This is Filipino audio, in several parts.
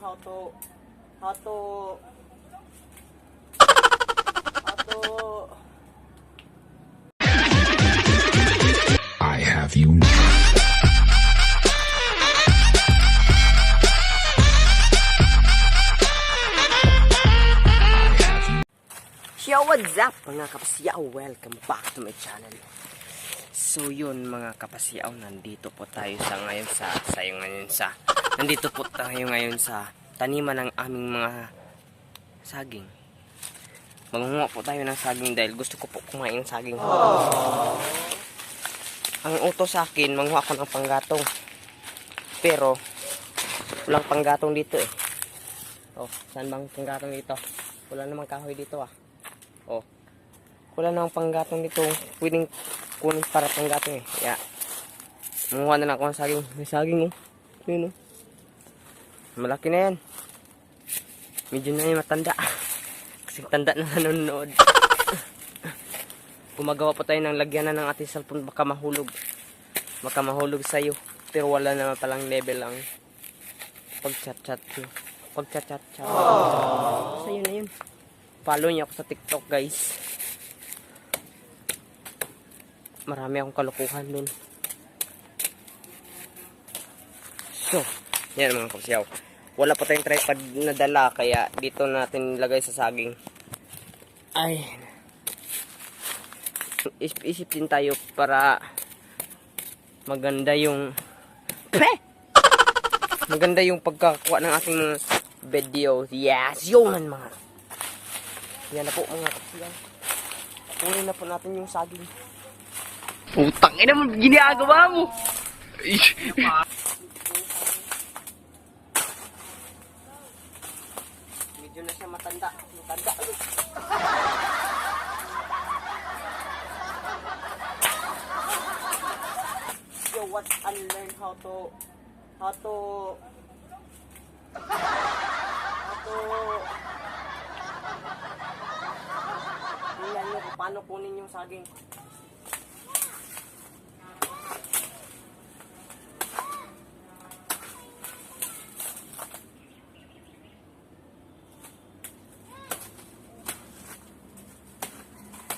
how to how to how to I have you. Yo, what's up mga kapasyaw? Welcome back to my channel. So yun mga kapasyaw, nandito po tayo sa ngayon sa sa ngayon sa nandito po tayo ngayon sa taniman ng aming mga saging. Mangunguha po tayo ng saging dahil gusto ko po kumain ng saging. Ang utos sa akin, manguha ko ng panggatong. Pero walang panggatong dito eh. Oh, saan bang panggatong dito? Wala namang kahoy dito ah. Oh. Wala namang panggatong dito. Pwedeng kunin para panggatong eh. Kaya, manguha na ako ng saging. May saging oh. Yun oh. Malaki na yan. Medyo na yung matanda. Kasi tanda na nanonood. Gumagawa pa tayo ng lagyanan ng ating cellphone. Baka mahulog. Baka mahulog sa'yo. Pero wala naman palang level ang pag-chat-chat nyo. Pag-chat-chat. So, yun na yun. Follow niyo ako sa TikTok, guys. Marami akong kalukuhan nun. So, yan mga kapsyaw. Wala pa tayong tripod na dala, kaya dito natin ilagay sa saging. Ay. Isip-isip din tayo para maganda yung... Pre! Maganda yung pagkakuha ng ating mga video. Yes, yun mga. Yan na po mga kapsiyan. Kunin na po natin yung saging. Putang ina mo, ginagawa mo. Medyo na siya matanda. Matanda. Yo, what unlearn how to how to how to Tingnan nyo kung paano kunin yung saging.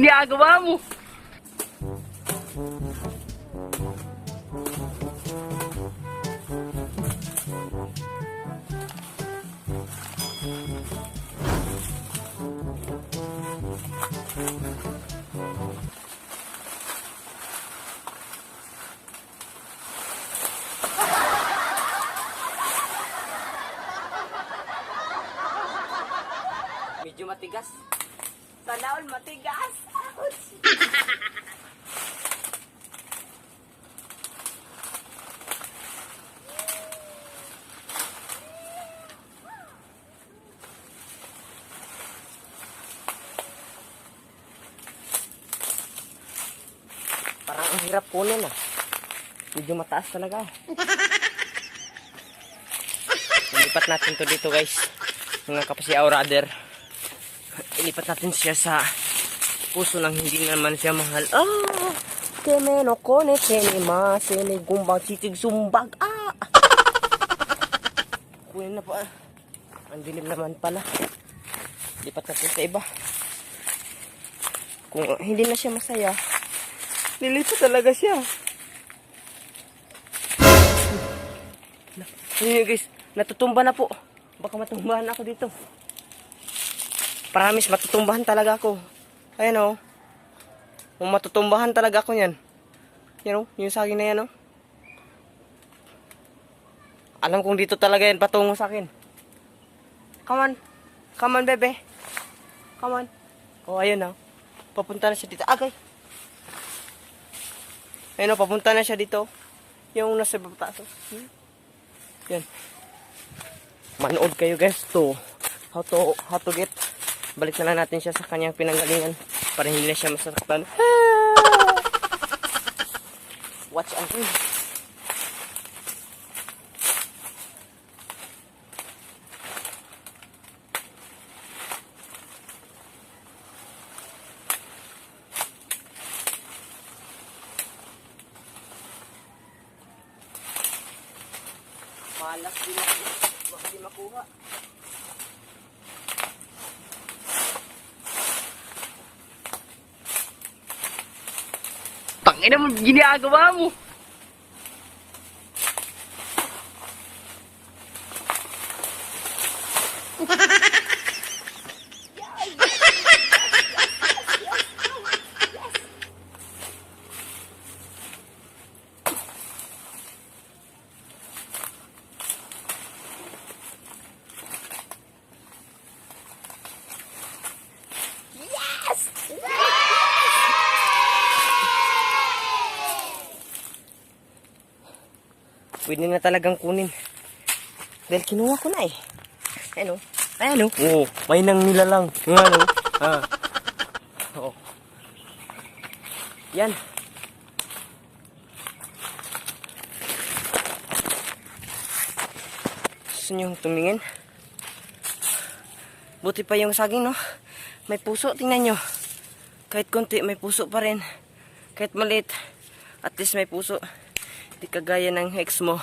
Ginagawa mo. Medyo matigas. All matigas. Ouch! Parang ang hirap kunin ah. Medyo mataas talaga. Ilipat natin to dito guys. Mga kapasiaw rather. Ilipat natin siya sa puso ng hindi naman siya mahal. Ah! Keme no kone tene ma sene gumbang titig sumbag. Ah! Kunin na pa. Ang dilim naman pala. Lipat natin sa iba. Kung hindi na siya masaya, nilipat talaga siya. Ayun guys, natutumba na po. Baka matumbahan ako dito. Promise, matutumbahan talaga ako. Ayan o. Kung matutumbahan talaga ako yan. Yan o, yung saging na yan o. Alam kong dito talaga yan patungo sa akin. Come on. Come on, bebe. Come on. Oh, ayun o. Papunta na siya dito. Agay. Ayun o, papunta na siya dito. Yung nasa o. Hmm? Yan. Manood kayo guys to how to how to get balik na lang natin siya sa kanyang pinanggalingan para hindi na siya masaktan. Watch out. eh. Malas din ako. Baka di makuha Tangina mo, ginagawa mo. Pwede na talagang kunin. Dahil kinuha ko na eh. Ayan o. Ayan o. Oo. May nang nilalang. Ayan o. Ah. Oo. Yan. Gusto nyo tumingin? Buti pa yung saging, no? May puso, tingnan nyo. Kahit konti, may puso pa rin. Kahit maliit, at least may puso. Di kagaya ng ex mo.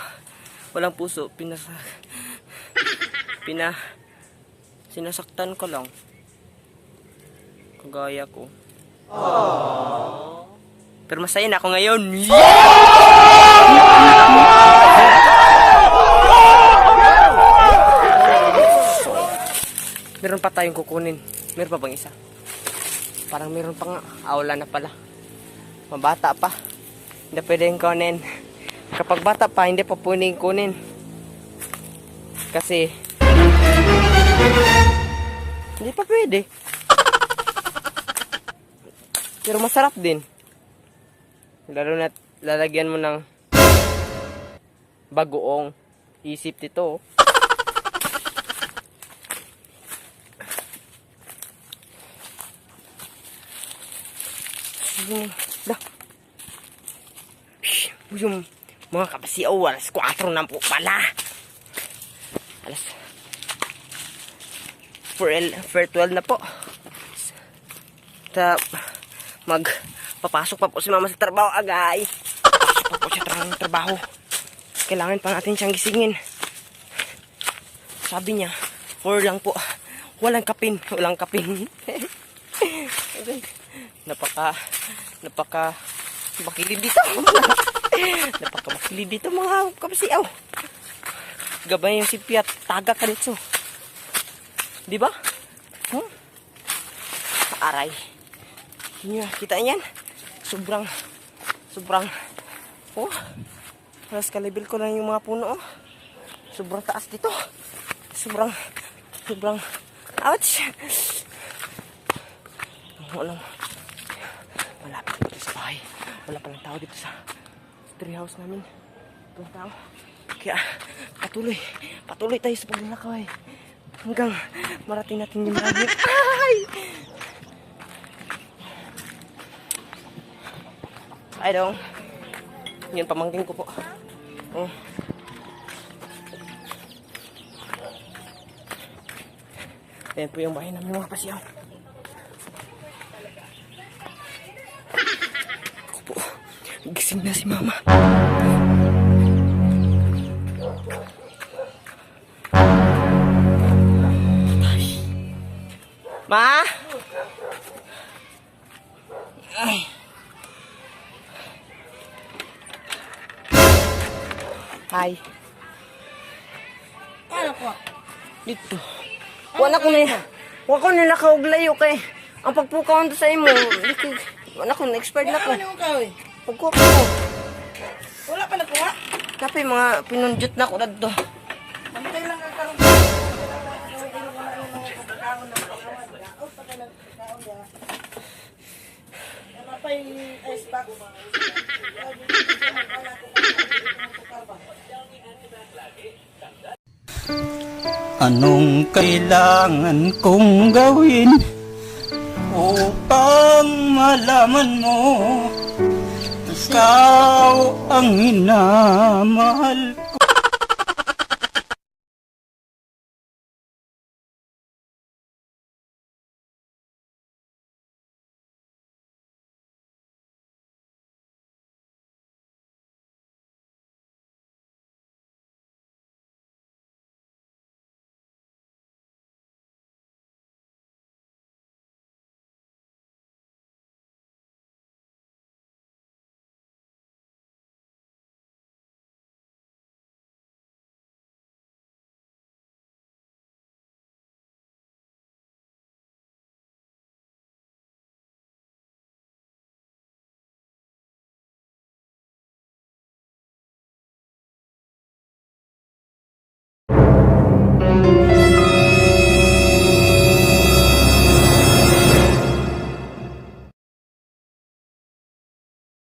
Walang puso. Pinasa... Pina... Sinasaktan ko lang. Kagaya ko. Pero masaya na ako ngayon. Meron pa tayong kukunin. Meron pa bang isa? Parang meron pa nga. Ah, na pala. Mabata pa. Hindi pwedeng kunin. Kapag bata pa, hindi pa pwedeng kunin. Kasi, hindi pa pwede. Pero masarap din. Lalo na lalagyan mo ng bagoong isip nito. oh. Yung, da. Yung mga kapasiyaw, alas 4 na po pala. Alas 4, 12 na po. Ta, mag, papasok pa po si mama sa trabaho agay. Papasok pa po siya tra- trabaho. Kailangan pa natin siyang gisingin. Sabi niya, 4 lang po. Walang kapin, walang kapin. napaka, napaka, makilid dito. napaka makilid dito mga kapasiyaw. Gabay yung si Piat, taga ka dito. Di ba? Hmm? Aray. Yun, kita niyan? Sobrang, sobrang, oh, halos kalibel ko lang yung mga puno, oh. Sobrang taas dito. Sobrang, sobrang, ouch! Walang, malapit dito sa bahay. Wala palang tao dito sa tree house namin. Walang tao. Kaya, patuloy, patuloy tayo sa paglalakaway. Hanggang marating natin yung marami. Ay! Ay, dong. Yun, pamangkin ko po. Oh. Ayan po yung bahay namin mga pasyaw. Ako po. Gising na si mama. Ma? Ay. Hi. Ano ko? Dito. Wala ko na Wala ko nila kauglayo kay ang pagpukaw sa imo. Dito. Wala ko na expired na ko. Ano yung kahoy? Pagkuha ko. Wala pa nakuha? Kapay mga pinunjut na ko na dito. Antay lang ka karoon. Ano pa yung ice box? Anong kailangan kong gawin upang malaman mo ikaw ang inamahal